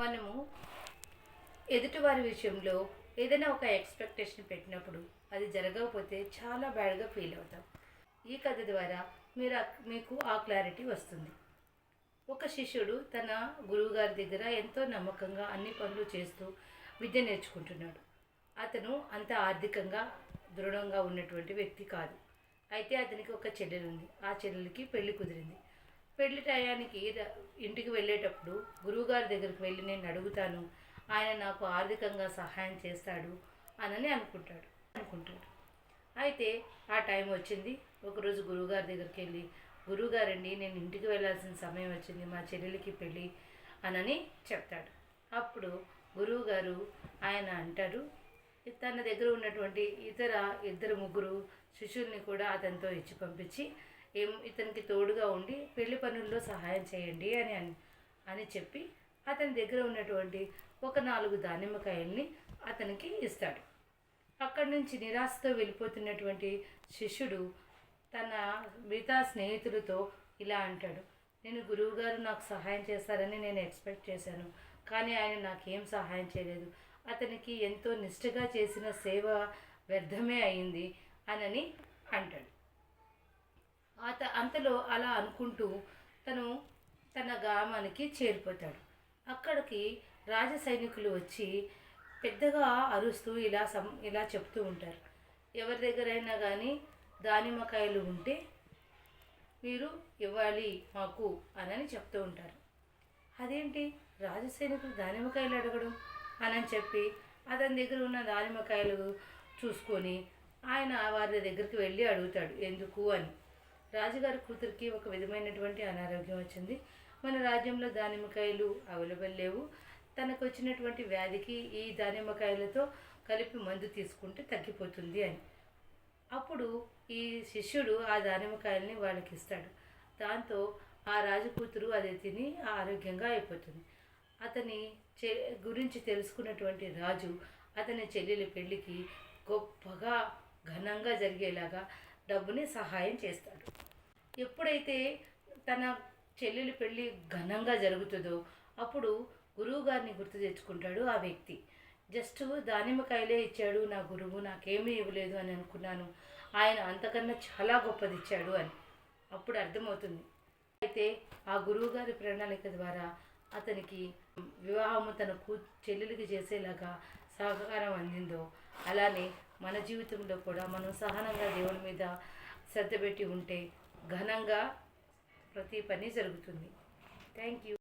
మనము ఎదుటివారి విషయంలో ఏదైనా ఒక ఎక్స్పెక్టేషన్ పెట్టినప్పుడు అది జరగకపోతే చాలా బ్యాడ్గా ఫీల్ అవుతాం. ఈ కథ ద్వారా మీరు మీకు ఆ క్లారిటీ వస్తుంది. ఒక శిష్యుడు తన గురువుగారి దగ్గర ఎంతో నమ్మకంగా అన్ని పనులు చేస్తూ విద్య నేర్చుకుంటున్నాడు. అతను అంత ఆర్థికంగా దృఢంగా ఉన్నటువంటి వ్యక్తి కాదు. అయితే అతనికి ఒక చెల్లెలు ఉంది ఆ చెల్లెలకి పెళ్ళి కుదిరింది. పెళ్ళి టయానికి ఇంటికి వెళ్ళేటప్పుడు గురువుగారి దగ్గరికి వెళ్ళి నేను అడుగుతాను ఆయన నాకు ఆర్థికంగా సహాయం చేస్తాడు అనని అనుకుంటాడు అనుకుంటాడు. అయితే ఆ టైం వచ్చింది ఒకరోజు గురువుగారి దగ్గరికి వెళ్ళి గురువుగారండి నేను ఇంటికి వెళ్ళాల్సిన సమయం వచ్చింది మా చెల్లెలికి పెళ్ళి అనని చెప్తాడు. అప్పుడు గురువుగారు ఆయన అంటారు తన దగ్గర ఉన్నటువంటి ఇతర ఇద్దరు ముగ్గురు శిష్యుల్ని కూడా అతనితో ఇచ్చి పంపించి ఏం ఇతనికి తోడుగా ఉండి పెళ్ళి పనుల్లో సహాయం చేయండి అని అని అని చెప్పి అతని దగ్గర ఉన్నటువంటి ఒక నాలుగు దానిమ్మకాయల్ని అతనికి ఇస్తాడు. అక్కడి నుంచి నిరాశతో వెళ్ళిపోతున్నటువంటి శిష్యుడు తన మిగతా స్నేహితులతో ఇలా అంటాడు నేను గురువుగారు నాకు సహాయం చేస్తారని నేను ఎక్స్పెక్ట్ చేశాను కానీ ఆయన నాకేం సహాయం చేయలేదు. అతనికి ఎంతో నిష్ఠగా చేసిన సేవ వ్యర్థమే అయింది అనని అంటాడు. అంతలో అలా అనుకుంటూ తను తన గ్రామానికి చేరిపోతాడు అక్కడికి రాజ సైనికులు వచ్చి పెద్దగా అరుస్తూ ఇలా సం ఇలా చెప్తూ ఉంటారు. ఎవరి దగ్గరైనా కానీ దానిమ్మకాయలు ఉంటే మీరు ఇవ్వాలి మాకు అనని చెప్తూ ఉంటారు. అదేంటి? రాజ సైనికులు దానిమ్మకాయలు అడగడం అని చెప్పి అతని దగ్గర ఉన్న దానిమ్మకాయలు చూసుకొని ఆయన వారి దగ్గరికి వెళ్ళి అడుగుతాడు ఎందుకు? అని. రాజుగారి కూతురికి ఒక విధమైనటువంటి అనారోగ్యం వచ్చింది. మన రాజ్యంలో దానిమ్మకాయలు అవైలబుల్ లేవు. తనకు వచ్చినటువంటి వ్యాధికి ఈ దానిమ్మకాయలతో కలిపి మందు తీసుకుంటే తగ్గిపోతుంది అని. అప్పుడు ఈ శిష్యుడు ఆ దానిమ్మకాయల్ని వాళ్ళకి ఇస్తాడు. దాంతో ఆ రాజు కూతురు అది తిని ఆరోగ్యంగా అయిపోతుంది. అతని చె గురించి తెలుసుకున్నటువంటి రాజు అతని చెల్లెలి పెళ్ళికి గొప్పగా ఘనంగా జరిగేలాగా డబ్బుని సహాయం చేస్తాడు. ఎప్పుడైతే తన చెల్లెలు పెళ్ళి ఘనంగా జరుగుతుందో అప్పుడు గురువుగారిని గుర్తు తెచ్చుకుంటాడు ఆ వ్యక్తి. జస్ట్ దానిమ్మకాయలే ఇచ్చాడు నా గురువు నాకేమీ ఇవ్వలేదు అని అనుకున్నాను. ఆయన అంతకన్నా చాలా గొప్పది ఇచ్చాడు అని. అప్పుడు అర్థమవుతుంది. అయితే ఆ గురువుగారి ప్రణాళిక ద్వారా అతనికి వివాహము తన కూ చెల్లెలికి చేసేలాగా సహకారం అందిందో అలానే మన జీవితంలో కూడా మనం సహనంగా దేవుని మీద శ్రద్ధ పెట్టి ఉంటే ఘనంగా ప్రతి పని జరుగుతుంది. Thank you